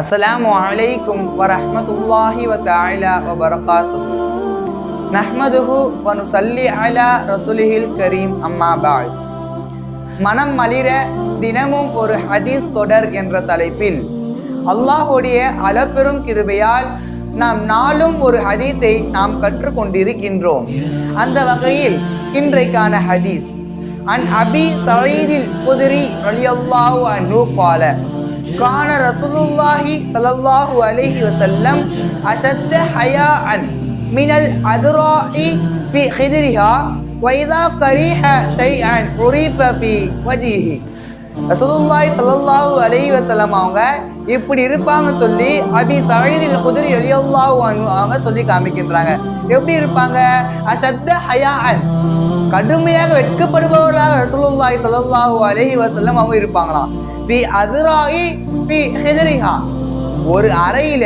அஸ்ஸலாமு அலைக்கும் வரஹ்மத்துல்லாஹி வ தஆலா வ பரகாத்துஹு நஹ்மதுஹு வ நுஸல்லி அலா ரசூலிஹில் கரீம் அம்மா பாத் மனம் மலிர தினமும் ஒரு ஹதீஸ் தொடர் என்ற தலைப்பில் அல்லாஹுடைய அளப்பெரும் கிருபையால் நாம் நாளும் ஒரு ஹதீஸை நாம் கற்றுக்கொண்டிருக்கின்றோம் அந்த வகையில் இன்றைக்கான ஹதீஸ் அன் அபி சயீதில் குதிரி ரலியல்லாஹு அன்ஹு قال கான ரசூலுல்லாஹி ஸல்லல்லாஹு அலைஹி வஸல்லம் அஷத்த ஹயாஅன் மினல் அதுராஇ ஃபி ஹித்ரிஹா வைதா கரீஹ ஷைஅன் உரிஃப ஃபி வஜீஹி ரசூலுல்லாஹி ஸல்லல்லாஹு அலைஹி வஸல்லம் அவங்க இப்படி இருப்பாங்க சொல்லி அபி சயீதில் குதிரி ரலியல்லாஹு அன்ஹு அவங்க சொல்லி காமிக்கின்றாங்க. எப்படி இருப்பாங்க? அஷத்த ஹயாஅன். கடுமையாக வெட்கப்படுபவர்களாக ரசூலுல்லாஹி ஸல்லல்லாஹு அலைஹி வஸல்லம் அவங்க இருப்பாங்களாம். ஃபி அதுராயி ஃபி ஹிஜ்ரிஹா ஒரு அறையில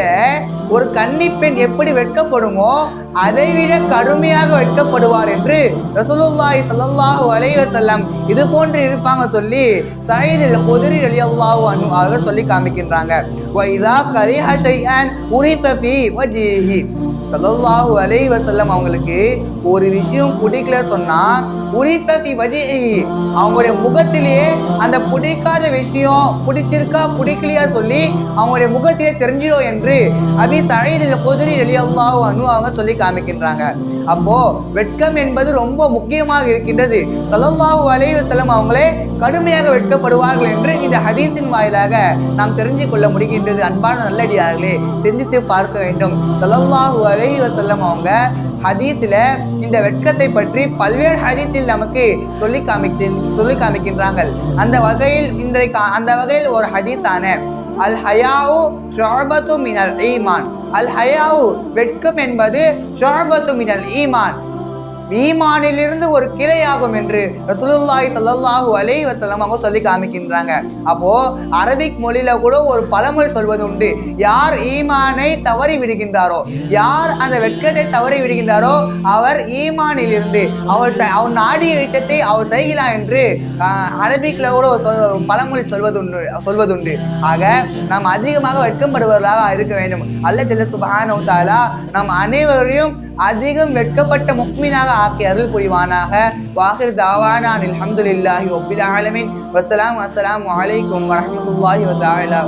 ஒரு கன்னிப்பெண் எப்படி வெட்கப்படுமோ அதை விட கடுமையாக வெட்கப்படுவார் என்று ரசூலுல்லாஹி ஸல்லல்லாஹு அலைஹி வஸல்லம் இது போன்று இருப்பாங்க சொல்லி சயீதில் குதிரி ரலியல்லாஹு அன்ஹு ஆக சொல்லி காமிக்கின்றாங்க. வ இதா கரிஹ ஷைஅன் உரிஃப ஃபி வஜீஹி. ஸல்லல்லாஹு அலைஹி வஸல்லம் அவங்களுக்கு ஒரு விஷயம் பிடிக்கல சொன்னா அவங்களுடைய முகத்திலேயே அந்த பிடிக்காத விஷயம் பிடிச்சிருக்கா பிடிக்கலையா சொல்லி அவங்களுடைய முகத்திலே தெரிஞ்சிடும் என்று அபி சயீதில் குதிரி ரலியல்லாஹு அனு அவங்க சொல்லி காமிக்கின்றாங்க. அப்போ வெட்கம் என்பது ரொம்ப முக்கியமாக இருக்கின்றது. சலல்லாஹு அலைஹி வஸல்லம் அவங்களே கடுமையாக வெட்கப்படுவார்கள் என்று இந்த ஹதீஸின் வாயிலாக நாம் தெரிஞ்சு கொள்ள முடிகின்றது. அன்பான நல்லடியார்களே சிந்தித்து பார்க்க வேண்டும். சலல்லாஹு அலைஹி அவங்க ஹதீஸில் இந்த வெட்கத்தை பற்றி பல்வேறு ஹதீஸில் நமக்கு சொல்லி காமித்து சொல்லி காமிக்கின்றார்கள். அந்த வகையில் இன்றைக்கு அந்த வகையில் ஒரு ஹதீஸான அல் ஹயாவு ஷுஅபத்து மினல் ஈமான். அல் ஹயாவு வெட்கம் என்பது ஷுஅபத்து மினல் ஈமான். ஈமானிலிருந்து ஒரு கிளையாகும் என்று ரசூலுல்லாஹி சல்லாஹூ அலை வசலம் அவங்க சொல்லி காமிக்கின்றாங்க. அப்போ அரபிக் மொழியில கூட ஒரு பழமொழி சொல்வது உண்டு. யார் ஈமானை தவறி விடுகின்றாரோ யார் அந்த வெட்கத்தை தவறி விடுகின்றாரோ அவர் ஈமானிலிருந்து அவர் அவர் நாடிய விஷயத்தை அவர் செய்யலாம் என்று அரபிக்ல கூட ஒரு சொல்- சொல்வது பழமொழி சொல்வதுண்டு சொல்வதுண்டு ஆக நாம் அதிகமாக வெட்கப்படுபவர்களாக இருக்க வேண்டும். அல்ல ஜல்ல சுபான நம் அனைவரையும் அதிகம் வெட்கப்பட்ட முக்மீனாக ஆக்கி அருள் புரிவானாக. வாஹிர் தாவானான் அலமதுல்லாஹி ரப்பில் ஆலமீன். வசலாம் அஸ்ஸலாமு அலைக்கும் வரஹ்மத்துல்லாஹி வ தஆலா